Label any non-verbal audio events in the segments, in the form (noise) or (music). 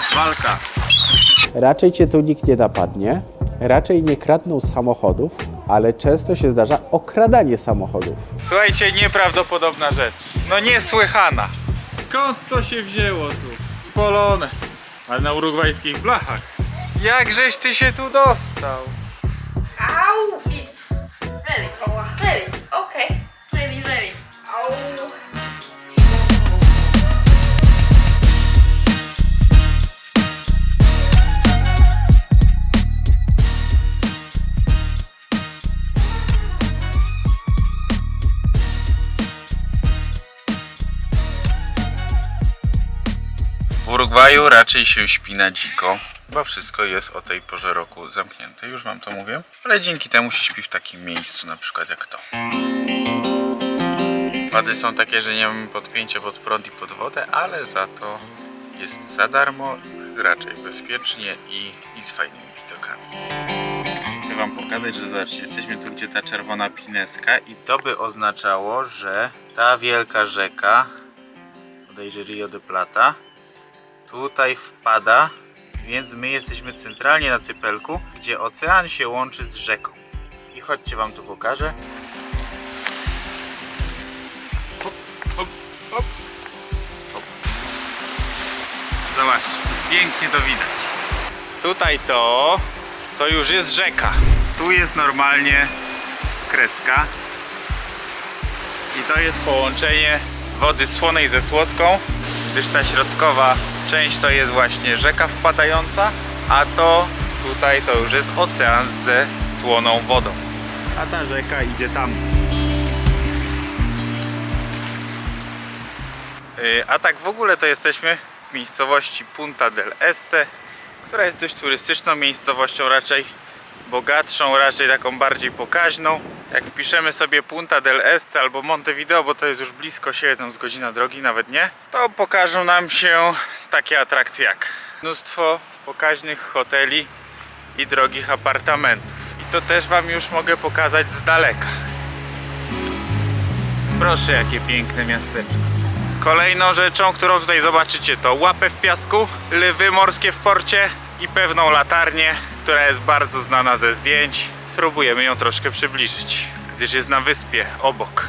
Jest walka. Raczej cię tu nikt nie napadnie, raczej nie kradną samochodów, ale często się zdarza okradanie samochodów. Słuchajcie, nieprawdopodobna rzecz. No niesłychana. Skąd to się wzięło tu? Polones. Ale na urugwajskich blachach. Jakżeś ty się tu dostał? Ow! He's ready. Ready. Okay. Ready, ready. Ow. Urugwaju raczej się śpi na dziko, bo wszystko jest o tej porze roku zamknięte, już wam to mówię. Ale dzięki temu się śpi w takim miejscu, na przykład jak to. Wady są takie, że nie mamy podpięcia pod prąd i pod wodę, ale za to jest za darmo, raczej bezpiecznie i, i z fajnymi widokami. Chcę wam pokazać, że zobaczcie, jesteśmy tu, gdzie ta czerwona pineska i to by oznaczało, że ta wielka rzeka, bodajże Rio de Plata, tutaj wpada, więc my jesteśmy centralnie na Cypelku, gdzie ocean się łączy z rzeką. I chodźcie wam tu pokażę. Hop. Zobaczcie, pięknie to widać. Tutaj to, to już jest rzeka. Tu jest normalnie kreska. I to jest połączenie wody słonej ze słodką, gdyż ta środkowa część to jest właśnie rzeka wpadająca, a to tutaj to już jest ocean ze słoną wodą. A ta rzeka idzie tam. Yy, A tak w ogóle to jesteśmy w miejscowości Punta del Este, która jest dość turystyczną miejscowością, raczej bogatszą, raczej taką bardziej pokaźną. Jak wpiszemy sobie Punta del Este albo Montevideo, bo to jest już blisko siebie, tam z godzina drogi, nawet nie, to pokażą nam się takie atrakcje jak mnóstwo pokaźnych hoteli i drogich apartamentów. I to też Wam już mogę pokazać z daleka. Proszę, jakie piękne miasteczko. Kolejną rzeczą, którą tutaj zobaczycie to łapę w piasku, lwy morskie w porcie i pewną latarnię, która jest bardzo znana ze zdjęć. Spróbujemy ją troszkę przybliżyć, gdyż jest na wyspie obok.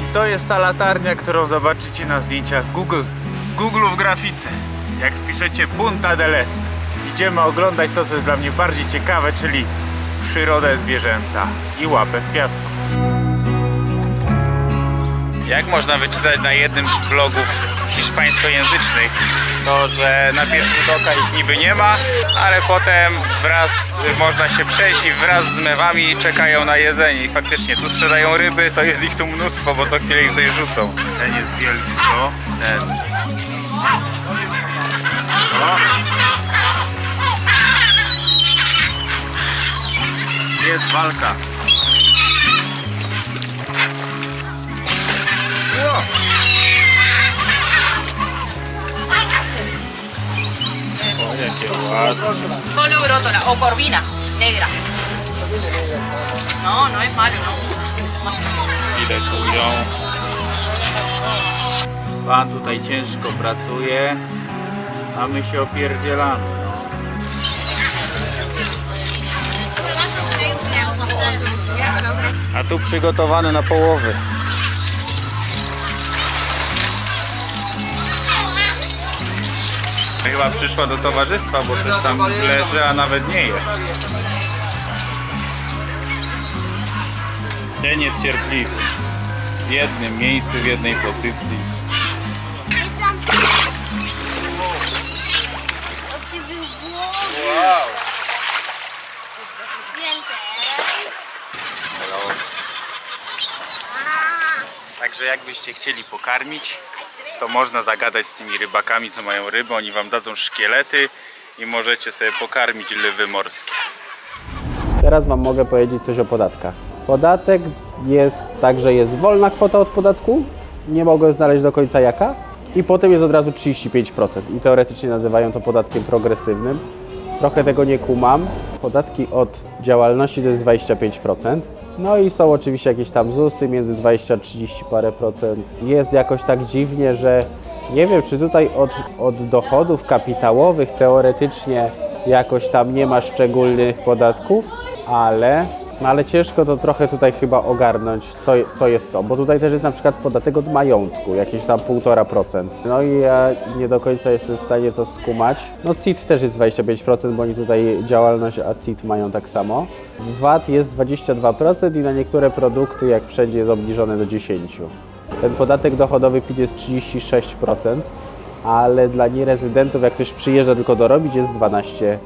I to jest ta latarnia, którą zobaczycie na zdjęciach Google. W Google w grafice. Jak wpiszecie Punta del Este. Idziemy oglądać to, co jest dla mnie bardziej ciekawe, czyli przyrodę, zwierzęta i łapę w piasku. Jak można wyczytać na jednym z blogów hiszpańskojęzycznych, to że na pierwszy rzut oka ich niby nie ma, ale potem wraz można się przejść i wraz z mewami czekają na jedzenie. I faktycznie tu sprzedają ryby, to jest ich tu mnóstwo, bo co chwilę im coś rzucą. Ten jest wielki, co? Ten. O. Jest walka. O, jakie ładne. Solo brótola o corvina negra. No, no es malo, no. Filetują. Pan tutaj ciężko pracuje, a my się opierdzielamy. no. A tu przygotowane na połowy. Chyba przyszła do towarzystwa, bo coś tam leży, a nawet nie je. Ten jest cierpliwy. W jednym miejscu, w jednej pozycji. Wow! Także jakbyście chcieli pokarmić, to można zagadać z tymi rybakami, co mają ryby. Oni wam dadzą szkielety i możecie sobie pokarmić lwy morskie. Teraz Wam mogę powiedzieć coś o podatkach. Podatek jest tak, że jest wolna kwota od podatku, nie mogę znaleźć do końca jaka, i potem jest od razu 35%. I teoretycznie nazywają to podatkiem progresywnym. Trochę tego nie kumam. Podatki od działalności to jest 25%. No i są oczywiście jakieś tam ZUSy między 20 a 30 parę procent. Jest jakoś tak dziwnie, że Nie wiem, czy tutaj od, od dochodów kapitałowych teoretycznie jakoś tam nie ma szczególnych podatków, ale, no ale ciężko to trochę tutaj chyba ogarnąć, co, co jest co. Bo tutaj też jest na przykład podatek od majątku, jakieś tam 1,5%. No i ja nie do końca jestem w stanie to skumać. No CIT też jest 25%, bo oni tutaj działalność, a CIT mają tak samo. VAT jest 22% i na niektóre produkty, jak wszędzie, jest obniżone do 10%. Ten podatek dochodowy PIT jest 36%, ale dla nierezydentów, jak ktoś przyjeżdża tylko dorobić, jest 12%.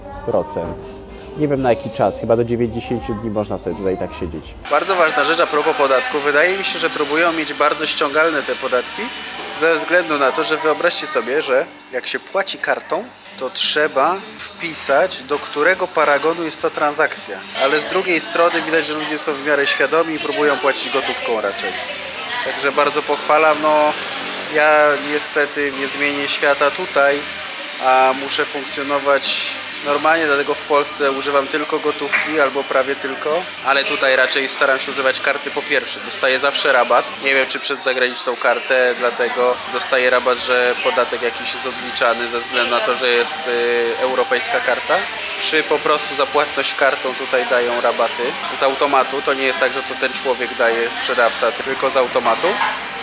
Nie wiem na jaki czas, chyba do 90 dni można sobie tutaj tak siedzieć. Bardzo ważna rzecz a propos podatku. Wydaje mi się, że próbują mieć bardzo ściągalne te podatki ze względu na to, że wyobraźcie sobie, że jak się płaci kartą, to trzeba wpisać, do którego paragonu jest to transakcja. Ale z drugiej strony widać, że ludzie są w miarę świadomi i próbują płacić gotówką raczej. Także bardzo pochwalam. No, ja niestety nie zmienię świata tutaj, a muszę funkcjonować normalnie, dlatego w Polsce używam tylko gotówki albo prawie tylko, ale tutaj raczej staram się używać karty po pierwsze. Dostaję zawsze rabat. Nie wiem czy przez zagraniczną kartę, dlatego dostaję rabat, że podatek jakiś jest odliczany ze względu na to, że jest y, europejska karta. Przy po prostu zapłatność kartą tutaj dają rabaty z automatu. To nie jest tak, że to ten człowiek daje sprzedawca, tylko z automatu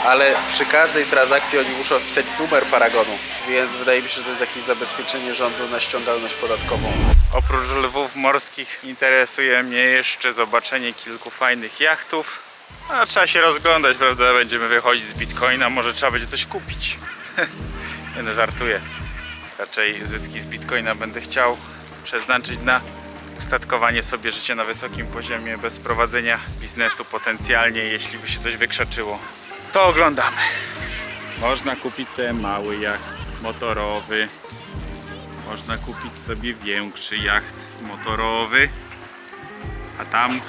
ale przy każdej transakcji oni muszą wpisać numer paragonu, więc wydaje mi się, że to jest jakieś zabezpieczenie rządu na ściągalność podatkową. Oprócz lwów morskich interesuje mnie jeszcze zobaczenie kilku fajnych jachtów. A trzeba się rozglądać, prawda? Będziemy wychodzić z bitcoina, może trzeba będzie coś kupić. (laughs) Nie no, żartuję. Raczej zyski z bitcoina będę chciał przeznaczyć na ustatkowanie sobie życia na wysokim poziomie bez prowadzenia biznesu potencjalnie, jeśli by się coś wykrzaczyło. To oglądamy. Można kupić sobie mały jacht motorowy, można kupić sobie większy jacht motorowy, a tam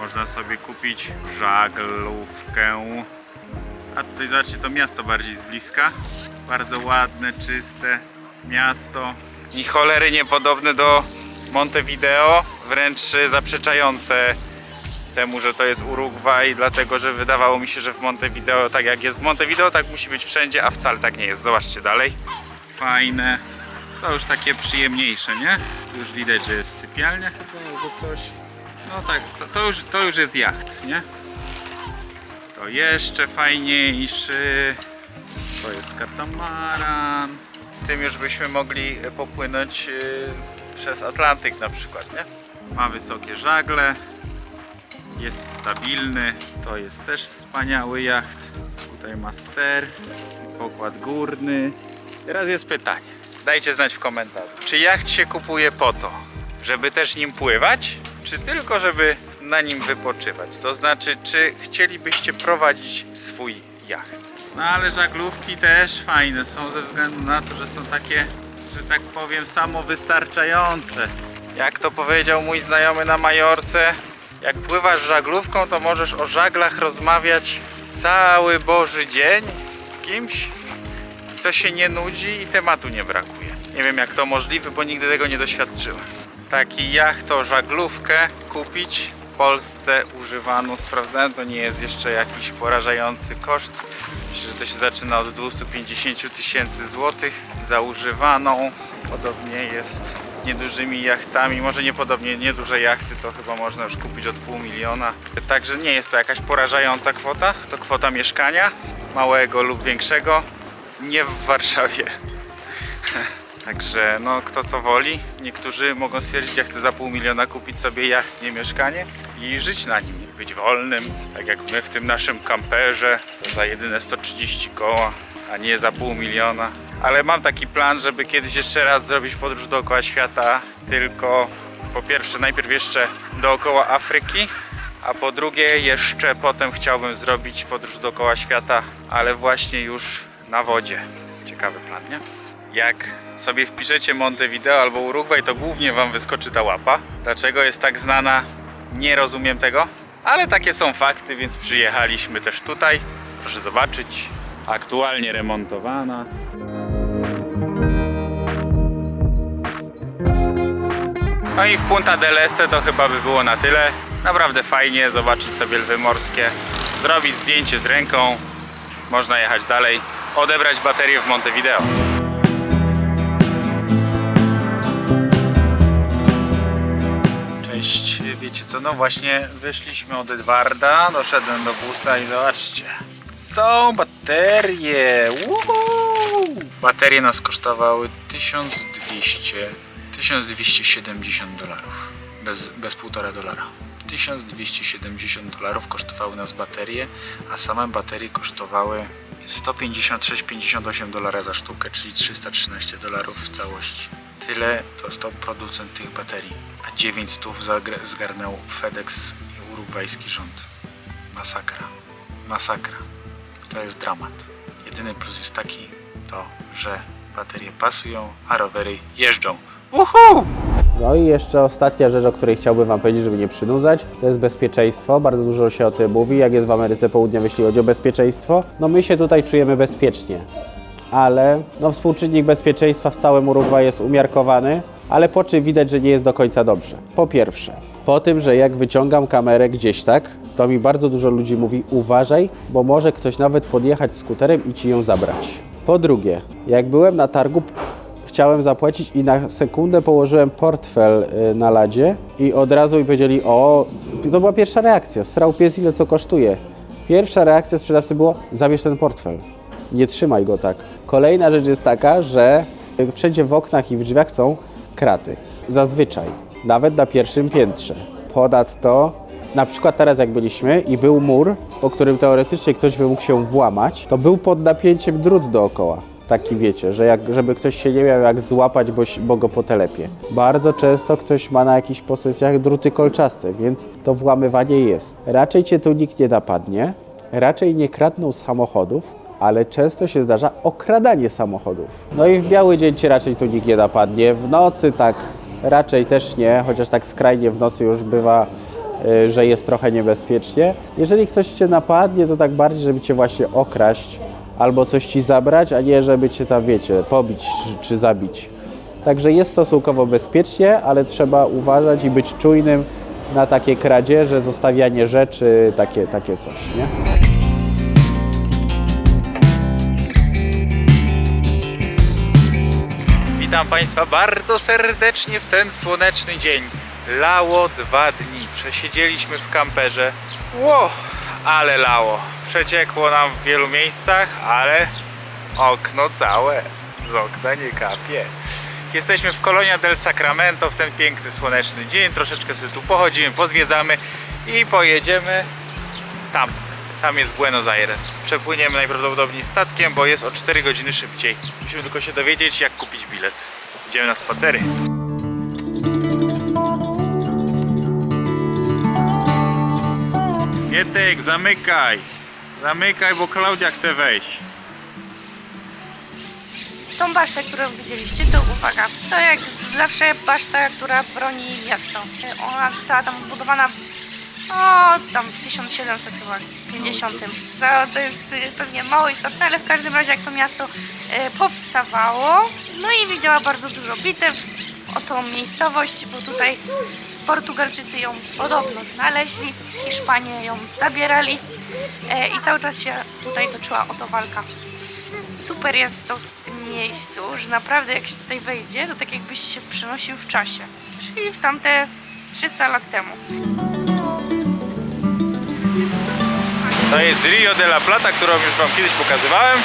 można sobie kupić żaglówkę. A tutaj zobaczcie to miasto bardziej z bliska. Bardzo ładne, czyste miasto. I cholery niepodobne do Montevideo, wręcz zaprzeczające temu, że to jest Urugwaj, dlatego że wydawało mi się, że w Montevideo, tak jak jest w Montevideo, tak musi być wszędzie, a wcale tak nie jest. Zobaczcie dalej. Fajne. To już takie przyjemniejsze, nie? Tu już widać, że jest sypialnia albo coś. No tak, to, to, już, to już jest jacht, nie? To jeszcze fajniejszy. To jest katamaran. Tym już byśmy mogli popłynąć yy, przez Atlantyk na przykład, nie? Ma wysokie żagle. Jest stabilny. To jest też wspaniały jacht. Tutaj ma ster, pokład górny. Teraz jest pytanie. Dajcie znać w komentarzu. Czy jacht się kupuje po to, żeby też nim pływać, czy tylko żeby na nim wypoczywać? To znaczy, czy chcielibyście prowadzić swój jacht? No ale żaglówki też fajne są ze względu na to, że są takie, że tak powiem, samowystarczające. Jak to powiedział mój znajomy na Majorce, jak pływasz żaglówką, to możesz o żaglach rozmawiać cały Boży dzień z kimś, kto się nie nudzi i tematu nie brakuje. Nie wiem jak to możliwe, bo nigdy tego nie doświadczyłem. Taki jachto żaglówkę kupić w Polsce używaną, sprawdzałem, to nie jest jeszcze jakiś porażający koszt. Myślę, że to się zaczyna od 250 tysięcy złotych za używaną. Podobnie jest z niedużymi jachtami, może niepodobnie, nieduże jachty to chyba można już kupić od pół miliona. Także nie jest to jakaś porażająca kwota. To kwota mieszkania, małego lub większego, nie w Warszawie. (laughs) Także no kto co woli. Niektórzy mogą stwierdzić, ja chcę za pół miliona kupić sobie jacht, nie mieszkanie i żyć na nim, być wolnym. Tak jak my w tym naszym kamperze, to za jedyne 130 koła, a nie za pół miliona. Ale mam taki plan, żeby kiedyś jeszcze raz zrobić podróż dookoła świata, tylko po pierwsze najpierw jeszcze dookoła Afryki, a po drugie jeszcze potem chciałbym zrobić podróż dookoła świata, ale właśnie już na wodzie. Ciekawy plan, nie? Jak sobie wpiszecie Montevideo albo Urugwaj, to głównie wam wyskoczy ta łapa. Dlaczego jest tak znana? Nie rozumiem tego, ale takie są fakty, więc przyjechaliśmy też tutaj. Proszę zobaczyć. Aktualnie remontowana. No i w Punta del Este to chyba by było na tyle. Naprawdę fajnie zobaczyć sobie lwy morskie, zrobić zdjęcie z ręką, można jechać dalej. Odebrać baterię w Montevideo. Cześć, wiecie co, no właśnie wyszliśmy od Edwarda, doszedłem do busa i zobaczcie. Są baterie! Baterie nas kosztowały 1200, 1270 dolarów. Bez, bez półtora dolara. 1270 dolarów kosztowały nas baterie, a same baterie kosztowały 156,58 dolara za sztukę, czyli 313 dolarów w całości. Tyle dostał producent tych baterii, a 900 zagr- zgarnął FedEx i urugwajski rząd. Masakra. Masakra. To jest dramat. Jedyny plus jest taki, to, że baterie pasują, a rowery jeżdżą. Uhu! No i jeszcze ostatnia rzecz, o której chciałbym Wam powiedzieć, żeby nie przynudzać, to jest bezpieczeństwo. Bardzo dużo się o tym mówi, jak jest w Ameryce Południowej, jeśli chodzi o bezpieczeństwo. No my się tutaj czujemy bezpiecznie, ale no, współczynnik bezpieczeństwa w całym Urugwaju jest umiarkowany, ale po czym widać, że nie jest do końca dobrze. Po pierwsze, po tym, że jak wyciągam kamerę gdzieś tak, to mi bardzo dużo ludzi mówi uważaj, bo może ktoś nawet podjechać skuterem i Ci ją zabrać. Po drugie, jak byłem na targu chciałem zapłacić i na sekundę położyłem portfel y, na ladzie i od razu mi powiedzieli, o, to była pierwsza reakcja, srał pies ile co kosztuje. Pierwsza reakcja sprzedawcy było, zabierz ten portfel, nie trzymaj go tak. Kolejna rzecz jest taka, że wszędzie w oknach i w drzwiach są kraty, zazwyczaj, nawet na pierwszym piętrze. Ponadto na przykład teraz jak byliśmy i był mur, po którym teoretycznie ktoś by mógł się włamać, to był pod napięciem drut dookoła. Taki wiecie, że jak, żeby ktoś się nie miał jak złapać, bo, bo go potelepie. Bardzo często ktoś ma na jakichś posesjach druty kolczaste, więc to włamywanie jest. Raczej cię tu nikt nie napadnie, raczej nie kradną samochodów, ale często się zdarza okradanie samochodów. No i w biały dzień cię raczej tu nikt nie napadnie, w nocy tak raczej też nie, chociaż tak skrajnie w nocy już bywa y, że jest trochę niebezpiecznie. Jeżeli ktoś cię napadnie, to tak bardziej, żeby cię właśnie okraść albo coś ci zabrać, a nie żeby cię tam, wiecie, pobić czy, zabić. Także jest stosunkowo bezpiecznie, ale trzeba uważać i być czujnym na takie kradzieże, zostawianie rzeczy, takie, takie coś, nie? Witam Państwa bardzo serdecznie w ten słoneczny dzień. Lało dwa dni. Przesiedzieliśmy w kamperze. Ło, ale lało. Przeciekło nam w wielu miejscach, ale okno całe. Z okna nie kapie. Jesteśmy w Kolonia del Sacramento w ten piękny słoneczny dzień. Troszeczkę sobie tu pochodzimy, pozwiedzamy i pojedziemy tam. Tam jest Buenos Aires. Przepłyniemy najprawdopodobniej statkiem, bo jest o 4 godziny szybciej. Musimy tylko się dowiedzieć, jak kupić bilet. Idziemy na spacery. Gietek, zamykaj! Zamykaj, bo Klaudia chce wejść. Tą basztę, którą widzieliście, to uwaga, to jak zawsze baszta, która broni miasto. Ona została tam zbudowana o, tam w 1700 chyba, 50. To, to jest y, pewnie mało istotne, ale w każdym razie jak to miasto e, powstawało, no i widziała bardzo dużo bitew o tą miejscowość, bo tutaj Portugalczycy ją podobno znaleźli, Hiszpanie ją zabierali e, i cały czas się tutaj toczyła o to walka super jest to w tym miejscu, że naprawdę jak się tutaj wejdzie, to tak jakbyś się przenosił w czasie. Czyli w tamte 300 lat temu. To jest Rio de la Plata, którą już Wam kiedyś pokazywałem,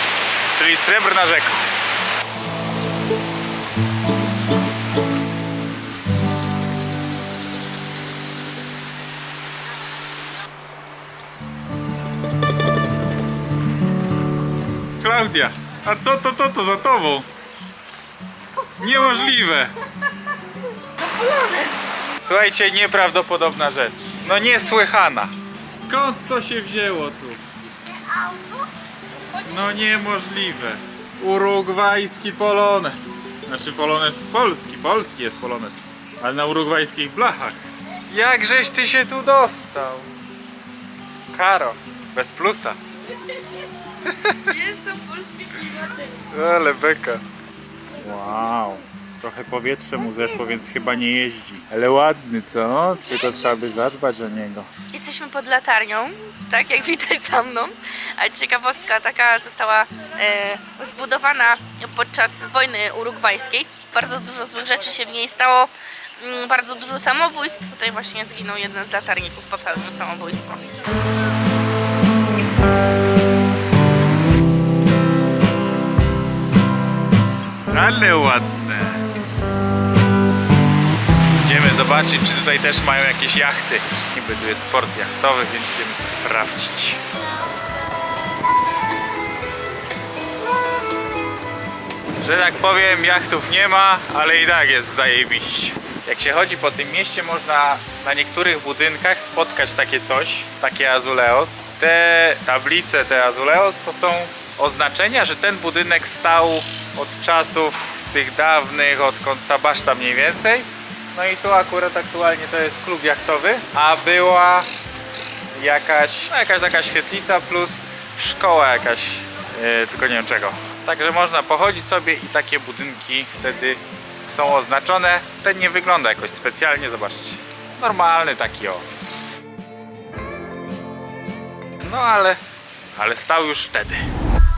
czyli Srebrna Rzeka. Klaudia, a co to, to, to za tobą? Niemożliwe! Słuchajcie, nieprawdopodobna rzecz. No niesłychana. Skąd to się wzięło tu? No niemożliwe. Urugwajski polones. Znaczy polones z Polski, polski jest polones. Ale na urugwajskich blachach. Jakżeś ty się tu dostał? Karo, bez plusa. Nie są polskie klimaty. Ale beka. Wow. Trochę powietrze mu zeszło, więc chyba nie jeździ. Ale ładny, co? Tylko trzeba by zadbać o niego. Jesteśmy pod latarnią, tak jak widać za mną. A ciekawostka taka została e, zbudowana podczas wojny urugwajskiej. Bardzo dużo złych rzeczy się w niej stało. Mm, Bardzo dużo samobójstw. Tutaj właśnie zginął jeden z latarników, popełnił samobójstwo. Ale ładne. Idziemy zobaczyć, czy tutaj też mają jakieś jachty. Niby tu jest port jachtowy, więc idziemy sprawdzić. Że tak powiem, jachtów nie ma, ale i tak jest zajebiście. Jak się chodzi po tym mieście, można na niektórych budynkach spotkać takie coś, takie azuleos. Te tablice, te azuleos to są oznaczenia, że ten budynek stał od czasów tych dawnych, odkąd ta baszta mniej więcej. No i tu akurat aktualnie to jest klub jachtowy, a była jakaś, no jakaś taka świetlica plus szkoła jakaś, e, tylko nie wiem czego. Także można pochodzić sobie i takie budynki wtedy są oznaczone. Ten nie wygląda jakoś specjalnie, zobaczcie. Normalny taki o. No ale, ale stał już wtedy.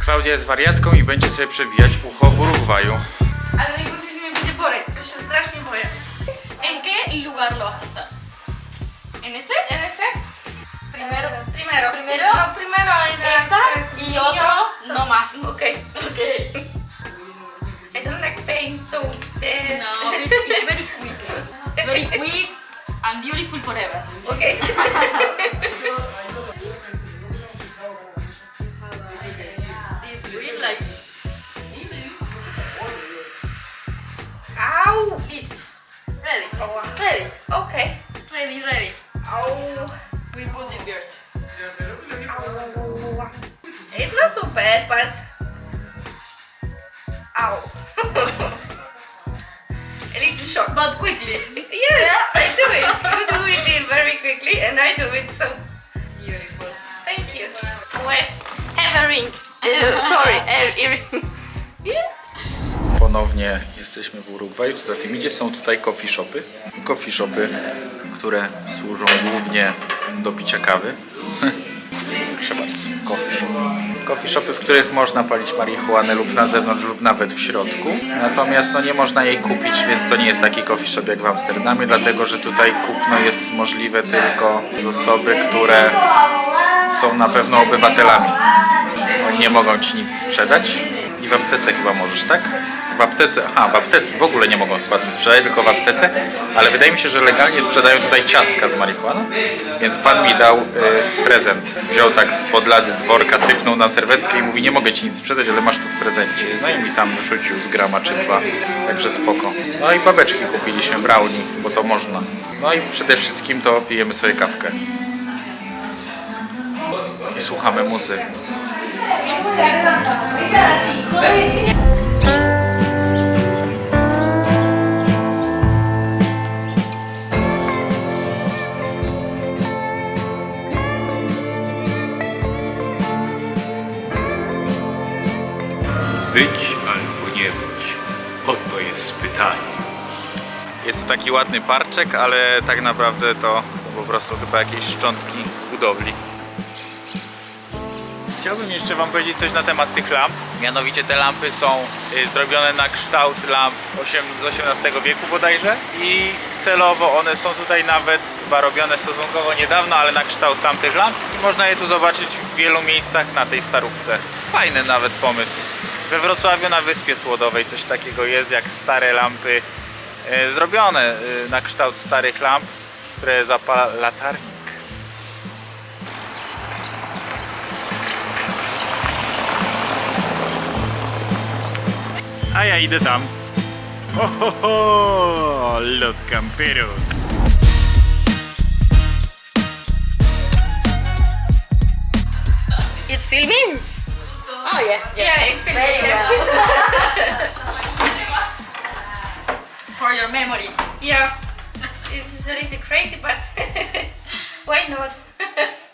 Klaudia jest wariatką i będzie sobie przewijać ucho w Urugwaju. Ale najgorzej, że mnie będzie boleć, to się strasznie boję. ¿En qué lugar lo vas a hacer? ¿En ese? ¿En ese? Primero. Primero. Primero. sí, no, primero en la- Esas y niño, otro so- no más. Okay. Okay. I don't like pain, so... eh, No, it's, it's very quick. Very quick and beautiful forever. Okay. (laughs) Ow! Listo. Ready. Oh, Ready. okay. Ready, ready. Ow. We put it yours. Ow. It's not so bad, but... Ow. A little shock. But quickly. Yes, I do it. You do it very quickly, and I do it so Beautiful. Thank you. So I have a ring. Uh, sorry, (laughs) a earring. Ponownie jesteśmy w Urugwaju. Co za tym idzie, są tutaj coffee shopy. Coffee shopy, które służą głównie do picia kawy. (laughs) Proszę bardzo, coffee shop. Coffee shopy, w których można palić marihuanę lub na zewnątrz, lub nawet w środku. Natomiast no, nie można jej kupić, więc to nie jest taki coffee shop jak w Amsterdamie, dlatego że tutaj kupno jest możliwe tylko z osoby, które są na pewno obywatelami. Oni nie mogą ci nic sprzedać. I w aptece chyba możesz, tak? W aptece, aha, w aptece w ogóle nie mogą chyba tu sprzedać, tylko w aptece, ale wydaje mi się, że legalnie sprzedają tutaj ciastka z marihuaną, więc pan mi dał y, prezent. Wziął tak spod lady z worka, sypnął na serwetkę i mówi, nie mogę ci nic sprzedać, ale masz tu w prezencie. No i mi tam rzucił z grama czy dwa, także spoko. No i babeczki kupiliśmy, brownie, bo to można. No i przede wszystkim to pijemy sobie kawkę. I słuchamy muzyki. Być albo nie być. Oto jest pytanie. Jest tu taki ładny parczek, ale tak naprawdę to są po prostu chyba jakieś szczątki budowli. Chciałbym jeszcze Wam powiedzieć coś na temat tych lamp. Mianowicie te lampy są y, zrobione na kształt lamp z XVIII wieku bodajże i celowo one są tutaj nawet chyba robione stosunkowo niedawno, ale na kształt tamtych lamp i można je tu zobaczyć w wielu miejscach na tej starówce. Fajny nawet pomysł. We Wrocławiu na Wyspie Słodowej coś takiego jest jak stare lampy y, zrobione y, na kształt starych lamp, które zapala latarnik. A ja idę tam. Ohoho, los camperos. It's filming? Oh, yes. yes. Yeah, it's. Very well. (laughs) For your memories. Yeah. It's a little crazy, but (laughs) why not? (laughs)